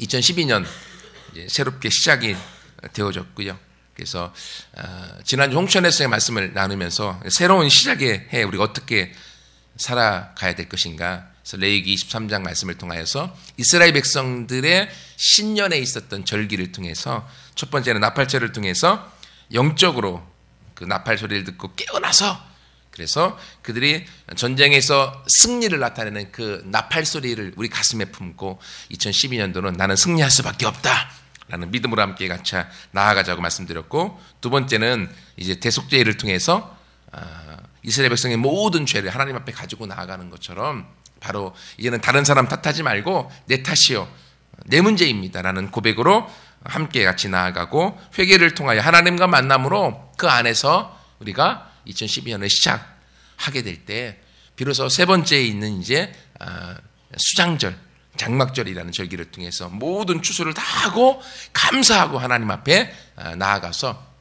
2012년 새롭게 시작이 되어졌고요. 그래서 어, 지난주 홍천에서의 말씀을 나누면서 새로운 시작의 해 우리가 어떻게 살아가야 될 것인가. 그래서 레위기 23장 말씀을 통하여서 이스라엘 백성들의 신년에 있었던 절기를 통해서 첫 번째는 나팔절을 통해서 영적으로 그 나팔 소리를 듣고 깨어나서 그래서 그들이 전쟁에서 승리를 나타내는 그 나팔 소리를 우리 가슴에 품고 2012년도는 나는 승리할 수밖에 없다. 라는 믿음으로 함께 같이 나아가자고 말씀드렸고 두 번째는 이제 대속죄를 통해서 아, 이스라엘 백성의 모든 죄를 하나님 앞에 가지고 나아가는 것처럼 바로 이제는 다른 사람 탓하지 말고 내 탓이요 내 문제입니다라는 고백으로 함께 같이 나아가고 회개를 통하여 하나님과 만남으로 그 안에서 우리가 2012년을 시작하게 될 때 비로소 세 번째에 있는 이제 아, 수장절 장막절이라는 절기를 통해서 모든 추수를 다 하고 감사하고 하나님 앞에 아, 나아가서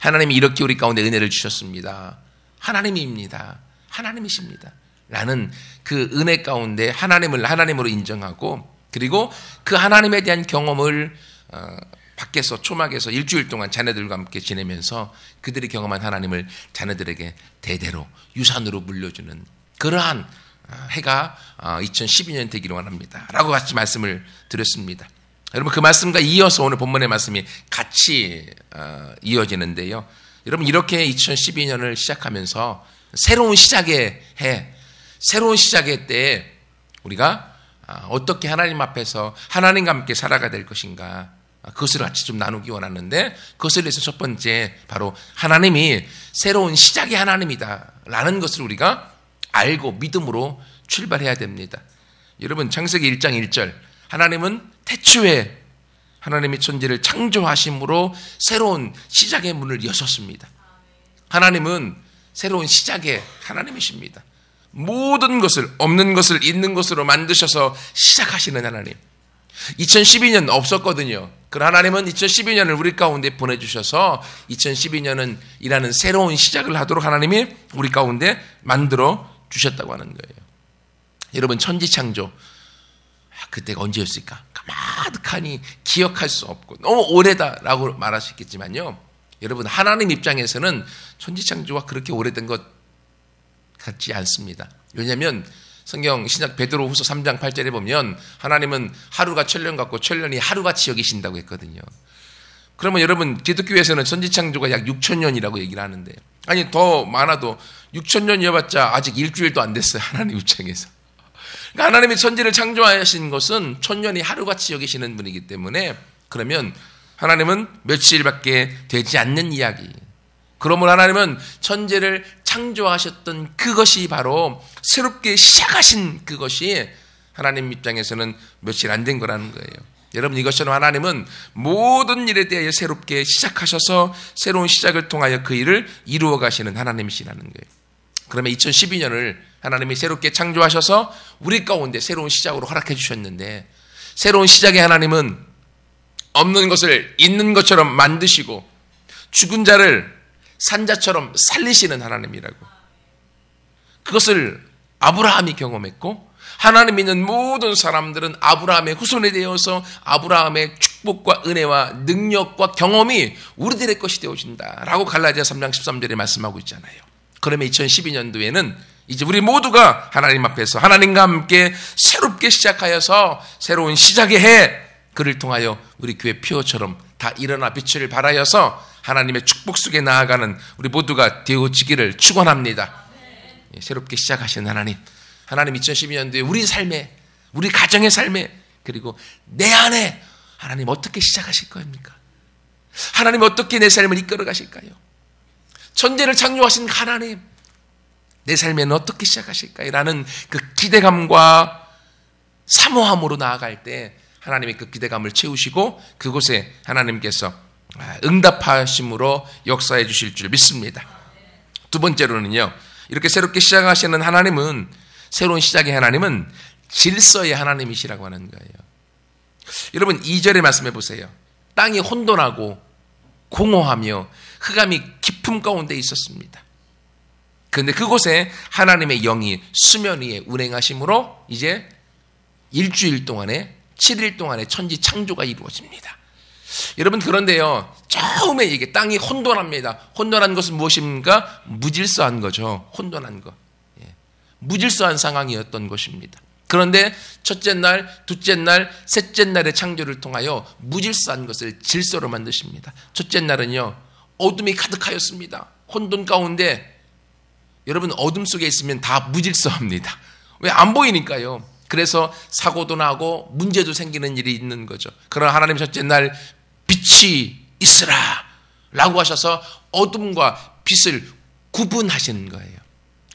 하나님이 이렇게 우리 가운데 은혜를 주셨습니다. 하나님입니다. 하나님이십니다. 라는 그 은혜 가운데 하나님을 하나님으로 인정하고 그리고 그 하나님에 대한 경험을 어, 밖에서 초막에서 일주일 동안 자녀들과 함께 지내면서 그들이 경험한 하나님을 자녀들에게 대대로 유산으로 물려주는 그러한 어, 해가 2012년 어, 되기를 원합니다. 라고 같이 말씀을 드렸습니다. 여러분 그 말씀과 이어서 오늘 본문의 말씀이 같이 이어지는데요. 여러분 이렇게 2012년을 시작하면서 새로운 시작의 해, 새로운 시작의 때에 우리가 아, 어떻게 하나님 앞에서 하나님과 함께 살아가야 될 것인가 아, 그것을 같이 좀 나누기 원하는데 그것을 위해서 첫 번째 바로 하나님이 새로운 시작의 하나님이다 라는 것을 우리가 알고 믿음으로 출발해야 됩니다. 여러분 창세기 1장 1절 하나님은 태초에 하나님의 천지를 창조하심으로 새로운 시작의 문을 여셨습니다. 하나님은 새로운 시작의 하나님이십니다. 모든 것을 없는 것을 있는 것으로 만드셔서 시작하시는 하나님. 2012년 없었거든요. 그 하나님은 2012년을 우리 가운데 보내주셔서 2012년은 이라는 새로운 시작을 하도록 하나님이 우리 가운데 만들어 주셨다고 하는 거예요. 여러분 천지창조 아, 그때가 언제였을까? 가득하니 기억할 수 없고 너무 오래다라고 말할 수 있겠지만요. 여러분 하나님 입장에서는 천지창조가 그렇게 오래된 것 같지 않습니다. 왜냐하면 성경 신약 베드로 후서 3장 8절에 보면 하나님은 하루가 천년 같고 천년이 하루같이 여기신다고 했거든요. 그러면 여러분 기독교에서는 천지창조가 약 6천 년이라고 얘기를 하는데 아니 더 많아도 6천 년이어봤자 아직 일주일도 안 됐어요 하나님 입장에서. 그러니까 하나님이 천지를 창조하신 것은 천년이 하루같이 여기시는 분이기 때문에 그러면 하나님은 며칠밖에 되지 않는 이야기. 그러므로 하나님은 천재를 창조하셨던 그것이 바로 새롭게 시작하신 그것이 하나님 입장에서는 며칠 안 된 거라는 거예요. 여러분 이것처럼 하나님은 모든 일에 대하여 새롭게 시작하셔서 새로운 시작을 통하여 그 일을 이루어 가시는 하나님이시라는 거예요. 그러면 2012년을 하나님이 새롭게 창조하셔서 우리 가운데 새로운 시작으로 허락해 주셨는데 새로운 시작의 하나님은 없는 것을 있는 것처럼 만드시고 죽은 자를 산자처럼 살리시는 하나님이라고. 그것을 아브라함이 경험했고 하나님 믿는 모든 사람들은 아브라함의 후손에 되어서 아브라함의 축복과 은혜와 능력과 경험이 우리들의 것이 되어진다라고 갈라디아 3장 13절에 말씀하고 있잖아요. 그러면 2012년도에는 이제 우리 모두가 하나님 앞에서 하나님과 함께 새롭게 시작하여서 새로운 시작의 해 그를 통하여 우리 교회 피오처럼 다 일어나 빛을 발하여서 하나님의 축복 속에 나아가는 우리 모두가 되어지기를 축원합니다. 예, 새롭게 시작하신 하나님, 하나님 2012년도에 우리 삶에, 우리 가정의 삶에, 그리고 내 안에 하나님 어떻게 시작하실 겁니까? 하나님 어떻게 내 삶을 이끌어 가실까요? 천재를 창조하신 하나님, 내 삶에는 어떻게 시작하실까요? 라는 그 기대감과 사모함으로 나아갈 때 하나님의 그 기대감을 채우시고 그곳에 하나님께서 응답하심으로 역사해 주실 줄 믿습니다. 두 번째로는요, 이렇게 새롭게 시작하시는 하나님은, 새로운 시작의 하나님은 질서의 하나님이시라고 하는 거예요. 여러분, 2절에 말씀해 보세요. 땅이 혼돈하고 공허하며 흑암이 깊음 가운데 있었습니다. 그런데 그곳에 하나님의 영이 수면 위에 운행하심으로 이제 일주일 동안에 7일 동안의 천지 창조가 이루어집니다. 여러분 그런데요. 처음에 이게 땅이 혼돈합니다. 혼돈한 것은 무엇입니까? 무질서한 거죠. 혼돈한 거. 예. 무질서한 상황이었던 것입니다. 그런데 첫째 날, 둘째 날, 셋째 날의 창조를 통하여 무질서한 것을 질서로 만드십니다. 첫째 날은요. 어둠이 가득하였습니다. 혼돈 가운데 여러분 어둠 속에 있으면 다 무질서합니다. 왜 안 보이니까요. 그래서 사고도 나고 문제도 생기는 일이 있는 거죠. 그러나 하나님 첫째 날 빛이 있으라 라고 하셔서 어둠과 빛을 구분하시는 거예요.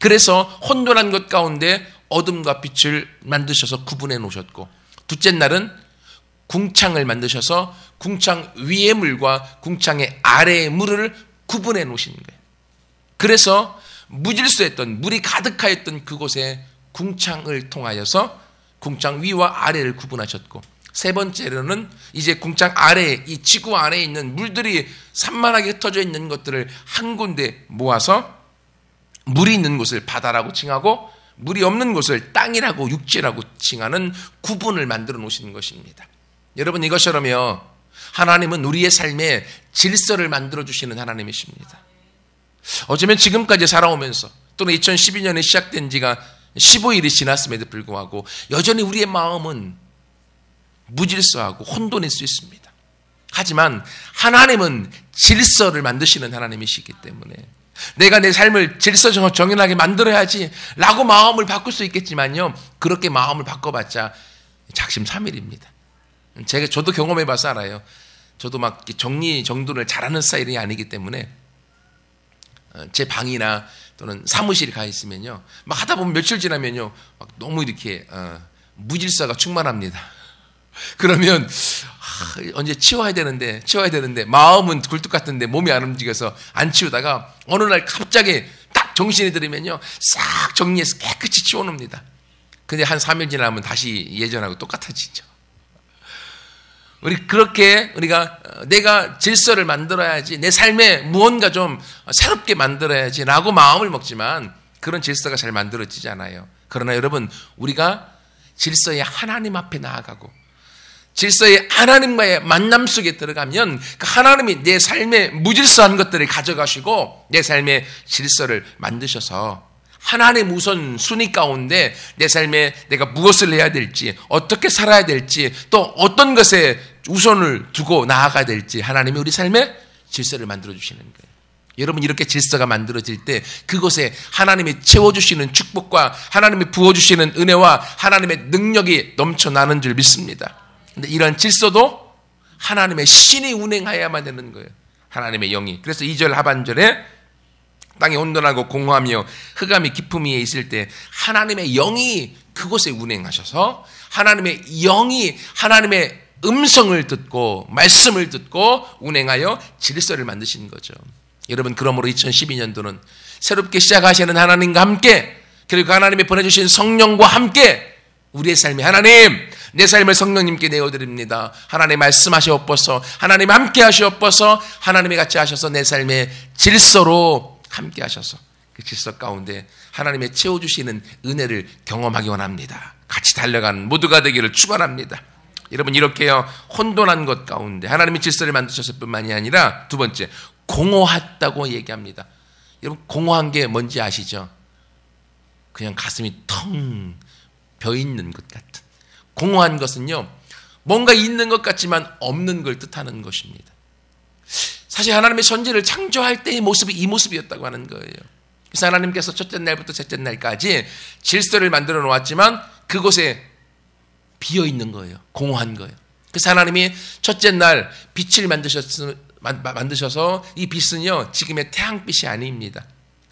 그래서 혼돈한 것 가운데 어둠과 빛을 만드셔서 구분해 놓으셨고 둘째 날은 궁창을 만드셔서 궁창 위의 물과 궁창의 아래의 물을 구분해 놓으신 거예요. 그래서 무질서했던 물이 가득하였던 그곳에 궁창을 통하여서 궁창 위와 아래를 구분하셨고 세 번째로는 이제 궁창 아래 이 지구 안에 있는 물들이 산만하게 흩어져 있는 것들을 한 군데 모아서 물이 있는 곳을 바다라고 칭하고 물이 없는 곳을 땅이라고 육지라고 칭하는 구분을 만들어 놓으시는 것입니다. 여러분 이것처럼요. 하나님은 우리의 삶에 질서를 만들어 주시는 하나님이십니다. 어쩌면 지금까지 살아오면서 또는 2012년에 시작된 지가 15일이 지났음에도 불구하고 여전히 우리의 마음은 무질서하고 혼돈일 수 있습니다. 하지만 하나님은 질서를 만드시는 하나님이시기 때문에 내가 내 삶을 질서 정연하게 만들어야지 라고 마음을 바꿀 수 있겠지만요. 그렇게 마음을 바꿔봤자 작심 삼일입니다. 제가 저도 경험해봐서 알아요. 저도 막 정리 정돈을 잘하는 스타일이 아니기 때문에 어, 제 방이나 또는 사무실에 가 있으면요. 막 하다 보면 며칠 지나면요. 막 너무 이렇게 어, 무질서가 충만합니다. 그러면 아, 언제 치워야 되는데 치워야 되는데 마음은 굴뚝 같은데 몸이 안 움직여서 안 치우다가 어느 날 갑자기 딱 정신이 들으면요 싹 정리해서 깨끗이 치워놓습니다. 근데 한 3일 지나면 다시 예전하고 똑같아지죠. 우리 그렇게 우리가 어, 내가 질서를 만들어야지 내 삶에 무언가 좀 새롭게 만들어야지라고 마음을 먹지만 그런 질서가 잘 만들어지지 않아요. 그러나 여러분 우리가 질서에 하나님 앞에 나아가고 질서의 하나님과의 만남 속에 들어가면 그 하나님이 내 삶의 무질서한 것들을 가져가시고 내 삶의 질서를 만드셔서 하나님 우선 순위 가운데 내 삶에 내가 무엇을 해야 될지 어떻게 살아야 될지 또 어떤 것에 우선을 두고 나아가야 될지 하나님이 우리 삶에 질서를 만들어 주시는 거예요. 여러분 이렇게 질서가 만들어질 때 그곳에 하나님이 채워주시는 축복과 하나님이 부어주시는 은혜와 하나님의 능력이 넘쳐나는 줄 믿습니다. 근데 이런 질서도 하나님의 신이 운행하여야만 되는 거예요. 하나님의 영이. 그래서 2절 하반절에 땅이 온전하고 공허하며 흑암이 깊음 위에 있을 때 하나님의 영이 그곳에 운행하셔서 하나님의 영이 하나님의 음성을 듣고 말씀을 듣고 운행하여 질서를 만드신 거죠. 여러분 그러므로 2012년도는 새롭게 시작하시는 하나님과 함께 그리고 하나님이 보내주신 성령과 함께 우리의 삶이 하나님 내 삶을 성령님께 내어드립니다. 하나님 말씀하시옵소서 하나님 함께 하시옵소서 하나님이 같이 하셔서 내 삶의 질서로 함께 하셔서 그 질서 가운데 하나님의 채워주시는 은혜를 경험하기 원합니다. 같이 달려가는 모두가 되기를 축원합니다. 여러분 이렇게요 혼돈한 것 가운데 하나님의 질서를 만드셨을 뿐만이 아니라 두 번째 공허했다고 얘기합니다. 여러분 공허한 게 뭔지 아시죠? 그냥 가슴이 텅 벼 있는 것 같은 공허한 것은요 뭔가 있는 것 같지만 없는 걸 뜻하는 것입니다. 사실 하나님의 선지를 창조할 때의 모습이 이 모습이었다고 하는 거예요. 그래서 하나님께서 첫째 날부터 셋째 날까지 질서를 만들어 놓았지만 그곳에 비어 있는 거예요. 공허한 거예요. 그래서 하나님이 첫째 날 빛을 만드셨, 만드셔서 이 빛은요, 지금의 태양빛이 아닙니다.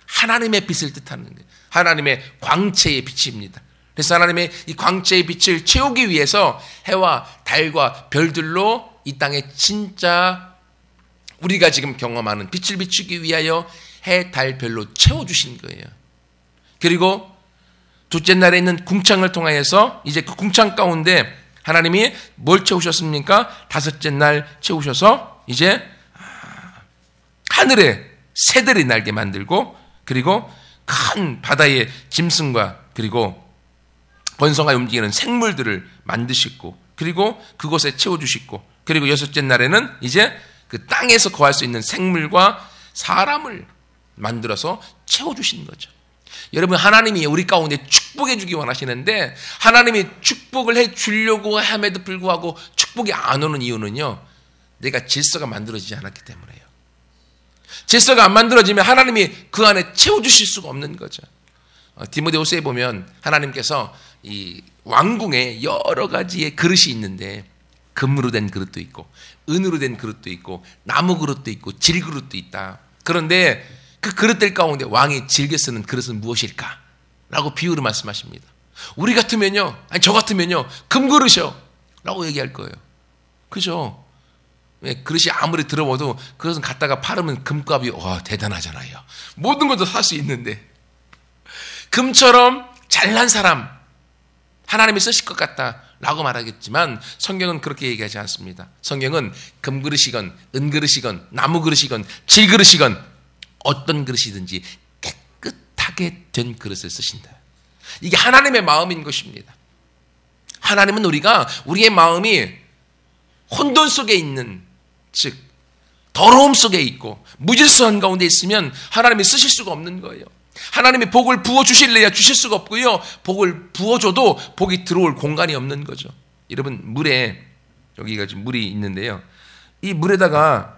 하나님의 빛을 뜻하는 거예요. 하나님의 광채의 빛입니다. 그래서 하나님의 이 광채의 빛을 채우기 위해서 해와 달과 별들로 이 땅에 진짜 우리가 지금 경험하는 빛을 비추기 위하여 해, 달, 별로 채워주신 거예요. 그리고 둘째 날에 있는 궁창을 통하여서 이제 그 궁창 가운데 하나님이 뭘 채우셨습니까? 다섯째 날 채우셔서 이제 하늘에 새들이 날게 만들고 그리고 큰 바다의 짐승과 그리고 번성하 움직이는 생물들을 만드시고 그리고 그곳에 채워주시고 그리고 여섯째 날에는 이제 그 땅에서 거할 수 있는 생물과 사람을 만들어서 채워주신 거죠. 여러분 하나님이 우리 가운데 축복해 주기 원하시는데 하나님이 축복을 해 주려고 함에도 불구하고 축복이 안 오는 이유는요. 내가 질서가 만들어지지 않았기 때문에요. 질서가 안 만들어지면 하나님이 그 안에 채워 주실 수가 없는 거죠. 어, 디모데후서에 보면 하나님께서 이 왕궁에 여러 가지의 그릇이 있는데 금으로 된 그릇도 있고 은으로 된 그릇도 있고 나무 그릇도 있고 질 그릇도 있다. 그런데 그 그릇들 가운데 왕이 즐겨 쓰는 그릇은 무엇일까? 라고 비유로 말씀하십니다. 우리 같으면요, 아니 저 같으면요, 금그릇이요. 라고 얘기할 거예요. 그죠? 왜 그릇이 아무리 들어봐도 그것은 갖다가 팔으면 금값이 와 대단하잖아요. 모든 것도 살 수 있는데 금처럼 잘난 사람 하나님이 쓰실 것 같다. 라고 말하겠지만 성경은 그렇게 얘기하지 않습니다. 성경은 금그릇이건 은그릇이건 나무그릇이건 질그릇이건 어떤 그릇이든지 깨끗하게 된 그릇을 쓰신다. 이게 하나님의 마음인 것입니다. 하나님은 우리가 우리의 마음이 혼돈 속에 있는 즉 더러움 속에 있고 무질서한 가운데 있으면 하나님이 쓰실 수가 없는 거예요. 하나님이 복을 부어 주실래야 주실 수가 없고요. 복을 부어 줘도 복이 들어올 공간이 없는 거죠. 여러분 물에 여기가 지금 물이 있는데요. 이 물에다가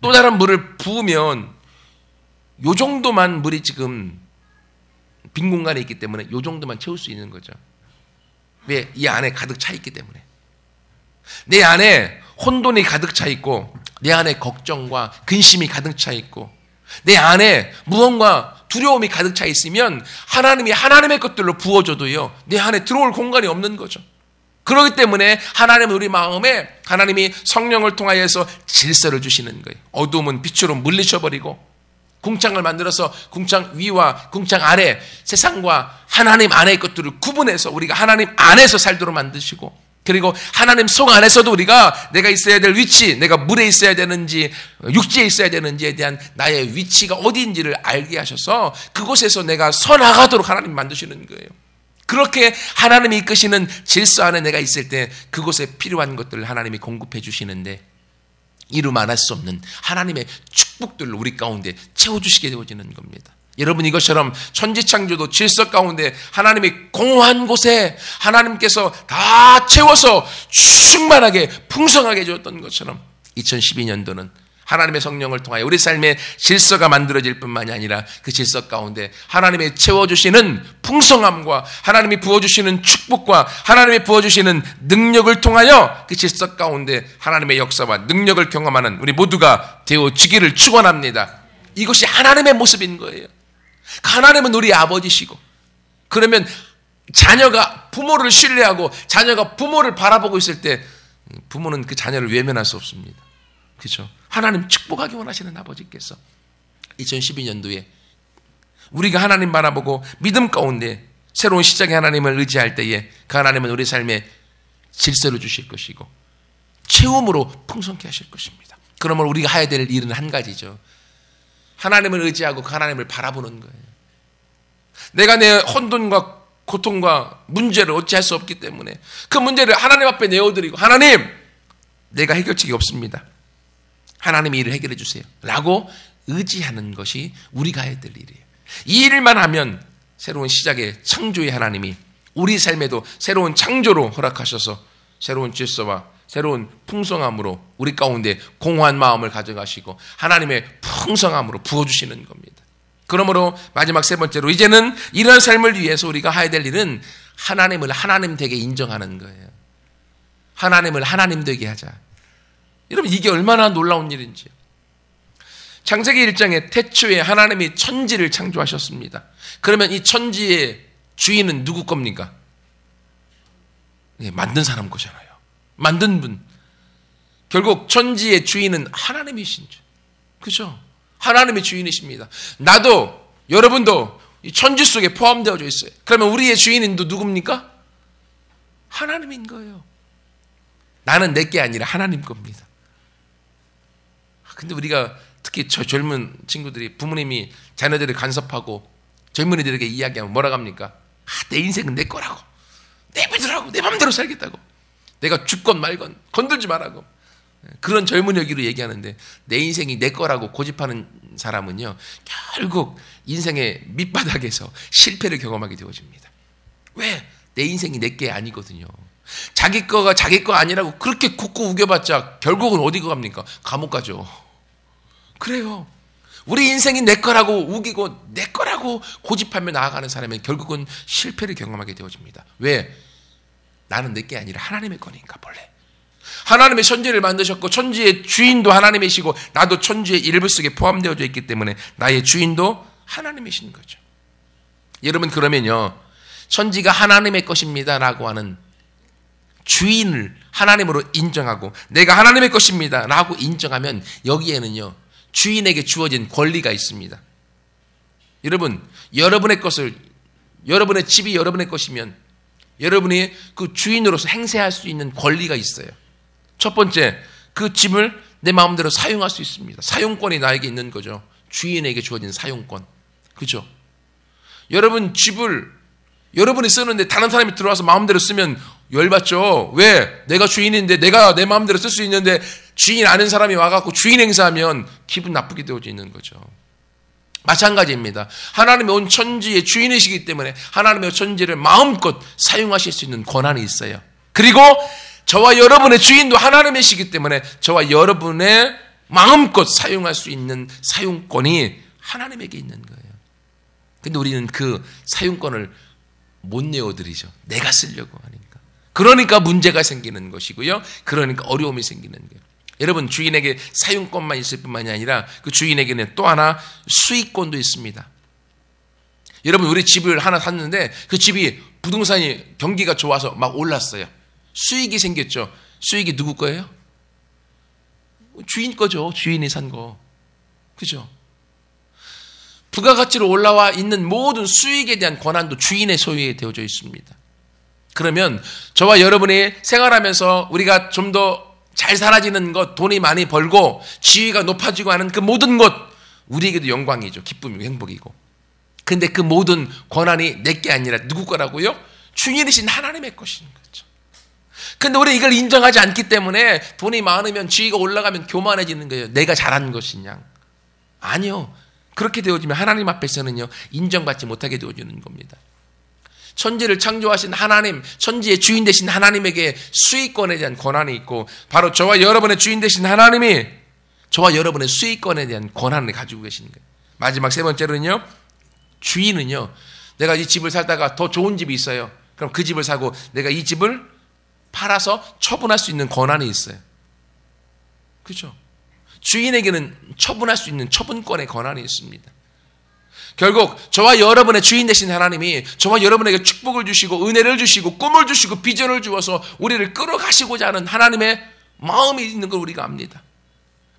또 다른 물을 부으면 요 정도만 물이 지금 빈 공간에 있기 때문에 요 정도만 채울 수 있는 거죠. 왜? 이 안에 가득 차 있기 때문에. 내 안에 혼돈이 가득 차 있고, 내 안에 걱정과 근심이 가득 차 있고, 내 안에 무언가 두려움이 가득 차 있으면 하나님이 하나님의 것들로 부어줘도요, 내 안에 들어올 공간이 없는 거죠. 그렇기 때문에 하나님은 우리 마음에 하나님이 성령을 통하여서 질서를 주시는 거예요. 어두움은 빛으로 물리쳐버리고, 궁창을 만들어서 궁창 위와 궁창 아래 세상과 하나님 안의 것들을 구분해서 우리가 하나님 안에서 살도록 만드시고 그리고 하나님 속 안에서도 우리가 내가 있어야 될 위치, 내가 물에 있어야 되는지, 육지에 있어야 되는지에 대한 나의 위치가 어디인지를 알게 하셔서 그곳에서 내가 서나가도록 하나님 만드시는 거예요. 그렇게 하나님이 이끄시는 질서 안에 내가 있을 때 그곳에 필요한 것들을 하나님이 공급해 주시는데 이루 말할 수 없는 하나님의 축복들을 우리 가운데 채워주시게 되어지는 겁니다. 여러분 이것처럼 천지창조도 질서 가운데 하나님이 공허한 곳에 하나님께서 다 채워서 충만하게 풍성하게 주었던 것처럼 2012년도는 하나님의 성령을 통하여 우리 삶의 질서가 만들어질 뿐만이 아니라 그 질서 가운데 하나님의 채워주시는 풍성함과 하나님이 부어주시는 축복과 하나님이 부어주시는 능력을 통하여 그 질서 가운데 하나님의 역사와 능력을 경험하는 우리 모두가 되어지기를 축원합니다. 이것이 하나님의 모습인 거예요. 하나님은 우리 아버지시고 그러면 자녀가 부모를 신뢰하고 자녀가 부모를 바라보고 있을 때 부모는 그 자녀를 외면할 수 없습니다. 그렇죠? 하나님 축복하기 원하시는 아버지께서 2012년도에 우리가 하나님 바라보고 믿음 가운데 새로운 시작의 하나님을 의지할 때에 그 하나님은 우리 삶에 질서를 주실 것이고 체험으로 풍성케 하실 것입니다. 그러면 우리가 해야 될 일은 한 가지죠. 하나님을 의지하고 그 하나님을 바라보는 거예요. 내가 내 혼돈과 고통과 문제를 어찌할 수 없기 때문에 그 문제를 하나님 앞에 내어드리고 하나님 내가 해결책이 없습니다. 하나님이 일을 해결해 주세요. 라고 의지하는 것이 우리가 해야 될 일이에요. 이 일만 하면 새로운 시작의 창조의 하나님이 우리 삶에도 새로운 창조로 허락하셔서 새로운 질서와 새로운 풍성함으로 우리 가운데 공허한 마음을 가져가시고 하나님의 풍성함으로 부어주시는 겁니다. 그러므로 마지막 세 번째로 이제는 이런 삶을 위해서 우리가 해야 될 일은 하나님을 하나님 되게 인정하는 거예요. 하나님을 하나님 되게 하자. 여러분 이게 얼마나 놀라운 일인지요. 창세기 1장에 태초에 하나님이 천지를 창조하셨습니다. 그러면 이 천지의 주인은 누구 겁니까? 네, 만든 사람 거잖아요. 만든 분. 결국 천지의 주인은 하나님이신 줄. 그죠? 하나님의 주인이십니다. 나도 여러분도 이 천지 속에 포함되어 있어요. 그러면 우리의 주인은 누굽니까? 하나님인 거예요. 나는 내 게 아니라 하나님 겁니다. 근데 우리가 특히 저 젊은 친구들이 부모님이 자녀들을 간섭하고 젊은이들에게 이야기하면 뭐라 합니까? 아, 내 인생은 내 거라고. 내 믿으라고. 내 마음대로 살겠다고. 내가 죽건 말건 건들지 말라고. 그런 젊은 여기로 얘기하는데 내 인생이 내 거라고 고집하는 사람은요 결국 인생의 밑바닥에서 실패를 경험하게 되어집니다. 왜? 내 인생이 내 게 아니거든요. 자기 거가 자기 거 아니라고 그렇게 굳고 우겨봤자 결국은 어디가 갑니까? 감옥 가죠. 그래요. 우리 인생이 내 거라고 우기고 내 거라고 고집하며 나아가는 사람은 결국은 실패를 경험하게 되어집니다. 왜? 나는 내게 아니라 하나님의 거니까 본래. 하나님의 천지를 만드셨고 천지의 주인도 하나님이시고 나도 천지의 일부 속에 포함되어져 있기 때문에 나의 주인도 하나님이신 거죠. 여러분 그러면요. 천지가 하나님의 것입니다라고 하는 주인을 하나님으로 인정하고 내가 하나님의 것입니다라고 인정하면 여기에는요. 주인에게 주어진 권리가 있습니다. 여러분, 여러분의 것을 여러분의 집이 여러분의 것이면 여러분이 그 주인으로서 행세할 수 있는 권리가 있어요. 첫 번째, 그 집을 내 마음대로 사용할 수 있습니다. 사용권이 나에게 있는 거죠. 주인에게 주어진 사용권. 그죠? 여러분 집을 여러분이 쓰는데 다른 사람이 들어와서 마음대로 쓰면 열받죠. 왜? 내가 주인인데 내가 내 마음대로 쓸 수 있는데 주인 아는 사람이 와갖고 주인 행사하면 기분 나쁘게 되어져 있는 거죠. 마찬가지입니다. 하나님의 온 천지의 주인이시기 때문에 하나님의 천지를 마음껏 사용하실 수 있는 권한이 있어요. 그리고 저와 여러분의 주인도 하나님이시기 때문에 저와 여러분의 마음껏 사용할 수 있는 사용권이 하나님에게 있는 거예요. 근데 우리는 그 사용권을 못 내어드리죠. 내가 쓰려고 하니까. 그러니까 문제가 생기는 것이고요. 그러니까 어려움이 생기는 거예요. 여러분 주인에게 사용권만 있을 뿐만이 아니라 그 주인에게는 또 하나 수익권도 있습니다. 여러분 우리 집을 하나 샀는데 그 집이 부동산이 경기가 좋아서 막 올랐어요. 수익이 생겼죠. 수익이 누구 거예요? 주인 거죠. 주인이 산 거. 그죠? 부가가치로 올라와 있는 모든 수익에 대한 권한도 주인의 소유에 되어져 있습니다. 그러면 저와 여러분이 생활하면서 우리가 좀더 잘 살아지는 것, 돈이 많이 벌고 지위가 높아지고 하는 그 모든 것, 우리에게도 영광이죠. 기쁨이고 행복이고. 근데 그 모든 권한이 내게 아니라 누구 거라고요? 주인이신 하나님의 것인 거죠. 근데 우리 이걸 인정하지 않기 때문에 돈이 많으면 지위가 올라가면 교만해지는 거예요. 내가 잘한 것이냐. 아니요. 그렇게 되어지면 하나님 앞에서는요, 인정받지 못하게 되어지는 겁니다. 천지를 창조하신 하나님, 천지의 주인 되신 하나님에게 수익권에 대한 권한이 있고, 바로 저와 여러분의 주인 되신 하나님이 저와 여러분의 수익권에 대한 권한을 가지고 계시는 거예요. 마지막 세 번째로는요, 주인은요, 내가 이 집을 살다가 더 좋은 집이 있어요. 그럼 그 집을 사고 내가 이 집을 팔아서 처분할 수 있는 권한이 있어요. 그죠? 주인에게는 처분할 수 있는 처분권의 권한이 있습니다. 결국 저와 여러분의 주인 되신 하나님이 저와 여러분에게 축복을 주시고 은혜를 주시고 꿈을 주시고 비전을 주어서 우리를 끌어가시고자 하는 하나님의 마음이 있는 걸 우리가 압니다.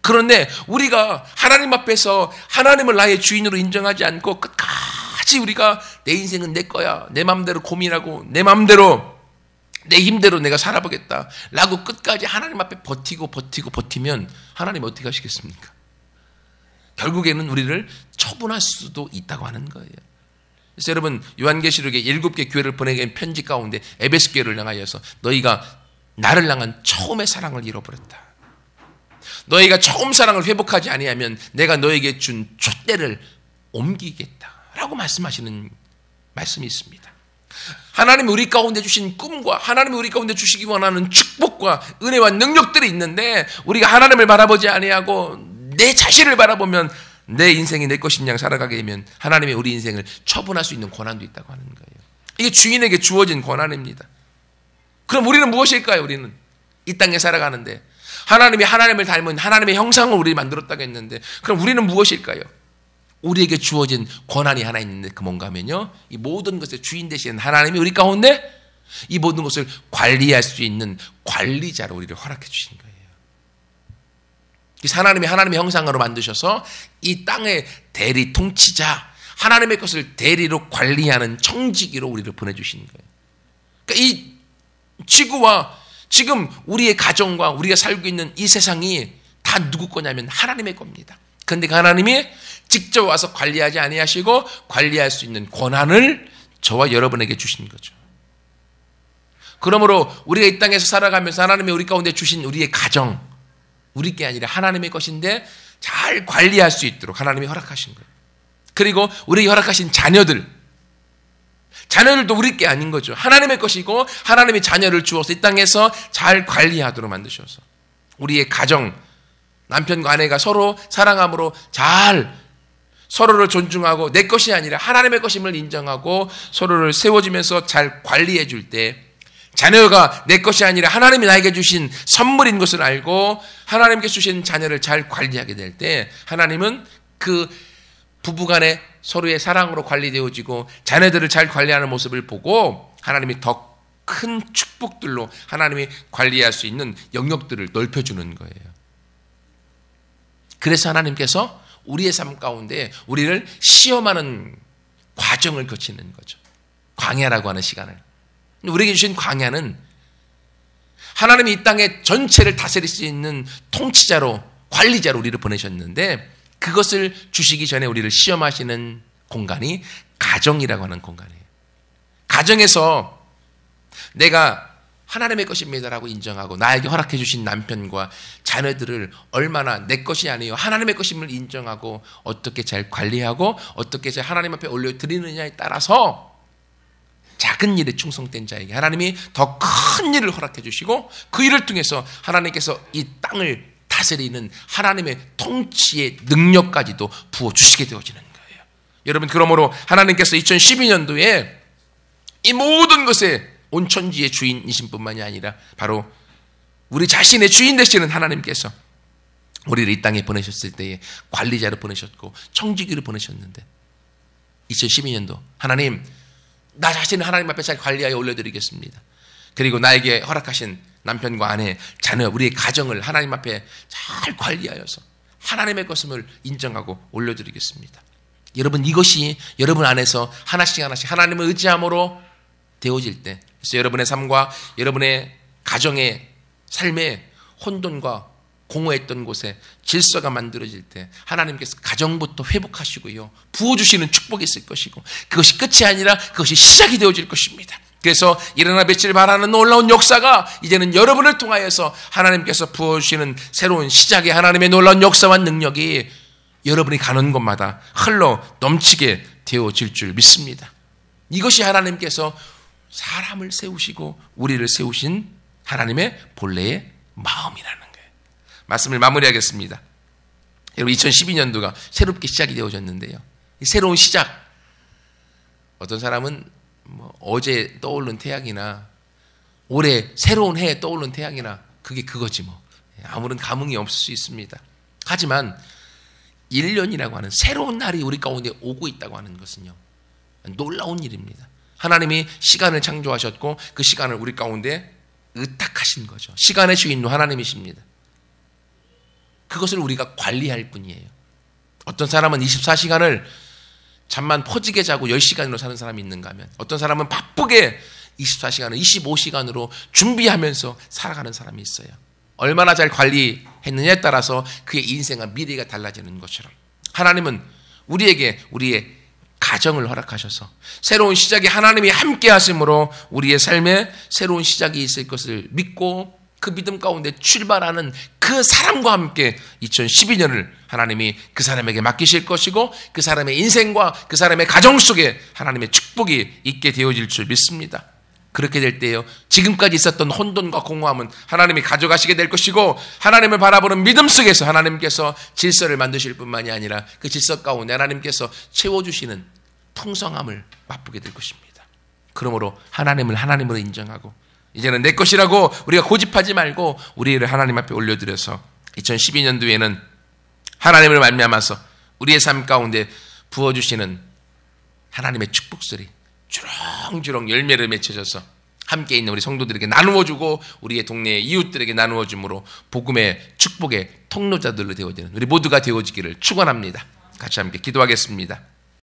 그런데 우리가 하나님 앞에서 하나님을 나의 주인으로 인정하지 않고 끝까지 우리가 내 인생은 내 거야. 내 마음대로 고민하고 내 마음대로 내 힘대로 내가 살아보겠다. 라고 끝까지 하나님 앞에 버티고 버티고 버티면 하나님 어떻게 하시겠습니까? 결국에는 우리를 처분할 수도 있다고 하는 거예요. 그래서 여러분 요한계시록에 일곱 개 교회를 보내게 편지 가운데 에베스 교회를 향하여서 너희가 나를 향한 처음의 사랑을 잃어버렸다. 너희가 처음 사랑을 회복하지 아니하면 내가 너에게 준 촛대를 옮기겠다라고 말씀하시는 말씀이 있습니다. 하나님이 우리 가운데 주신 꿈과 하나님이 우리 가운데 주시기 원하는 축복과 은혜와 능력들이 있는데 우리가 하나님을 바라보지 아니하고 내 자신을 바라보면 내 인생이 내 것인 양 살아가게 되면 하나님이 우리 인생을 처분할 수 있는 권한도 있다고 하는 거예요. 이게 주인에게 주어진 권한입니다. 그럼 우리는 무엇일까요? 우리는 이 땅에 살아가는데 하나님이 하나님을 닮은 하나님의 형상을 우리 만들었다고 했는데 그럼 우리는 무엇일까요? 우리에게 주어진 권한이 하나 있는데 그 뭔가 하면요. 이 모든 것의 주인 되시는 하나님이 우리 가운데 이 모든 것을 관리할 수 있는 관리자로 우리를 허락해 주신 거예요. 하나님이 하나님의 형상으로 만드셔서 이 땅의 대리 통치자, 하나님의 것을 대리로 관리하는 청지기로 우리를 보내주신 거예요. 그러니까 이 지구와 지금 우리의 가정과 우리가 살고 있는 이 세상이 다 누구 거냐면 하나님의 겁니다. 그런데 그 하나님이 직접 와서 관리하지 아니하시고 관리할 수 있는 권한을 저와 여러분에게 주신 거죠. 그러므로 우리가 이 땅에서 살아가면서 하나님이 우리 가운데 주신 우리의 가정, 우리 게 아니라 하나님의 것인데 잘 관리할 수 있도록 하나님이 허락하신 거예요. 그리고 우리에게 허락하신 자녀들, 자녀들도 우리 게 아닌 거죠. 하나님의 것이고 하나님이 자녀를 주어서 이 땅에서 잘 관리하도록 만드셔서 우리의 가정, 남편과 아내가 서로 사랑함으로 잘 서로를 존중하고 내 것이 아니라 하나님의 것임을 인정하고 서로를 세워주면서 잘 관리해 줄 때 자녀가 내 것이 아니라 하나님이 나에게 주신 선물인 것을 알고 하나님께 주신 자녀를 잘 관리하게 될 때 하나님은 그 부부간에 서로의 사랑으로 관리되어지고 자녀들을 잘 관리하는 모습을 보고 하나님이 더 큰 축복들로 하나님이 관리할 수 있는 영역들을 넓혀주는 거예요. 그래서 하나님께서 우리의 삶 가운데 우리를 시험하는 과정을 거치는 거죠. 광야라고 하는 시간을. 우리에게 주신 광야는 하나님이 이 땅의 전체를 다스릴 수 있는 통치자로 관리자로 우리를 보내셨는데 그것을 주시기 전에 우리를 시험하시는 공간이 가정이라고 하는 공간이에요. 가정에서 내가 하나님의 것입니다라고 인정하고 나에게 허락해 주신 남편과 자녀들을 얼마나 내 것이 아니요 하나님의 것임을 인정하고 어떻게 잘 관리하고 어떻게 잘 하나님 앞에 올려 드리느냐에 따라서 작은 일에 충성된 자에게 하나님이 더 큰 일을 허락해 주시고 그 일을 통해서 하나님께서 이 땅을 다스리는 하나님의 통치의 능력까지도 부어 주시게 되어지는 거예요. 여러분 그러므로 하나님께서 2012년도에 이 모든 것에 온천지의 주인이신 뿐만이 아니라 바로 우리 자신의 주인 되시는 하나님께서 우리를 이 땅에 보내셨을 때에 관리자를 보내셨고 청지기를 보내셨는데 2012년도 하나님 나 자신을 하나님 앞에 잘 관리하여 올려드리겠습니다. 그리고 나에게 허락하신 남편과 아내, 자녀, 우리의 가정을 하나님 앞에 잘 관리하여서 하나님의 것임을 인정하고 올려드리겠습니다. 여러분 이것이 여러분 안에서 하나씩 하나씩 하나님을 의지함으로 되어질 때 그래서 여러분의 삶과 여러분의 가정의 삶에 혼돈과 공허했던 곳에 질서가 만들어질 때 하나님께서 가정부터 회복하시고요. 부어주시는 축복이 있을 것이고 그것이 끝이 아니라 그것이 시작이 되어질 것입니다. 그래서 일어나 뵙지를 바라는 놀라운 역사가 이제는 여러분을 통하여서 하나님께서 부어주시는 새로운 시작의 하나님의 놀라운 역사와 능력이 여러분이 가는 곳마다 흘러 넘치게 되어질 줄 믿습니다. 이것이 하나님께서 사람을 세우시고 우리를 세우신 하나님의 본래의 마음이라는. 말씀을 마무리하겠습니다. 여러분 2012년도가 새롭게 시작이 되어졌는데요. 새로운 시작. 어떤 사람은 뭐 어제 떠오른 태양이나 올해 새로운 해에 떠오른 태양이나 그게 그거지 뭐. 아무런 감흥이 없을 수 있습니다. 하지만 1년이라고 하는 새로운 날이 우리 가운데 오고 있다고 하는 것은요. 놀라운 일입니다. 하나님이 시간을 창조하셨고 그 시간을 우리 가운데 의탁하신 거죠. 시간의 주인도 하나님이십니다. 그것을 우리가 관리할 뿐이에요. 어떤 사람은 24시간을 잠만 퍼지게 자고 10시간으로 사는 사람이 있는가 하면 어떤 사람은 바쁘게 24시간을 25시간으로 준비하면서 살아가는 사람이 있어요. 얼마나 잘 관리했느냐에 따라서 그의 인생과 미래가 달라지는 것처럼 하나님은 우리에게 우리의 가정을 허락하셔서 새로운 시작이 하나님이 함께 하심으로 우리의 삶에 새로운 시작이 있을 것을 믿고 그 믿음 가운데 출발하는 그 사람과 함께 2012년을 하나님이 그 사람에게 맡기실 것이고 그 사람의 인생과 그 사람의 가정 속에 하나님의 축복이 있게 되어질 줄 믿습니다. 그렇게 될 때요. 지금까지 있었던 혼돈과 공허함은 하나님이 가져가시게 될 것이고 하나님을 바라보는 믿음 속에서 하나님께서 질서를 만드실 뿐만이 아니라 그 질서 가운데 하나님께서 채워주시는 풍성함을 맛보게 될 것입니다. 그러므로 하나님을 하나님으로 인정하고 이제는 내 것이라고 우리가 고집하지 말고 우리를 하나님 앞에 올려드려서 2012년도에는 하나님을 말미암아서 우리의 삶 가운데 부어주시는 하나님의 축복소리 주렁주렁 열매를 맺혀져서 함께 있는 우리 성도들에게 나누어주고 우리의 동네 이웃들에게 나누어줌으로 복음의 축복의 통로자들로 되어지는 우리 모두가 되어지기를 축원합니다. 같이 함께 기도하겠습니다.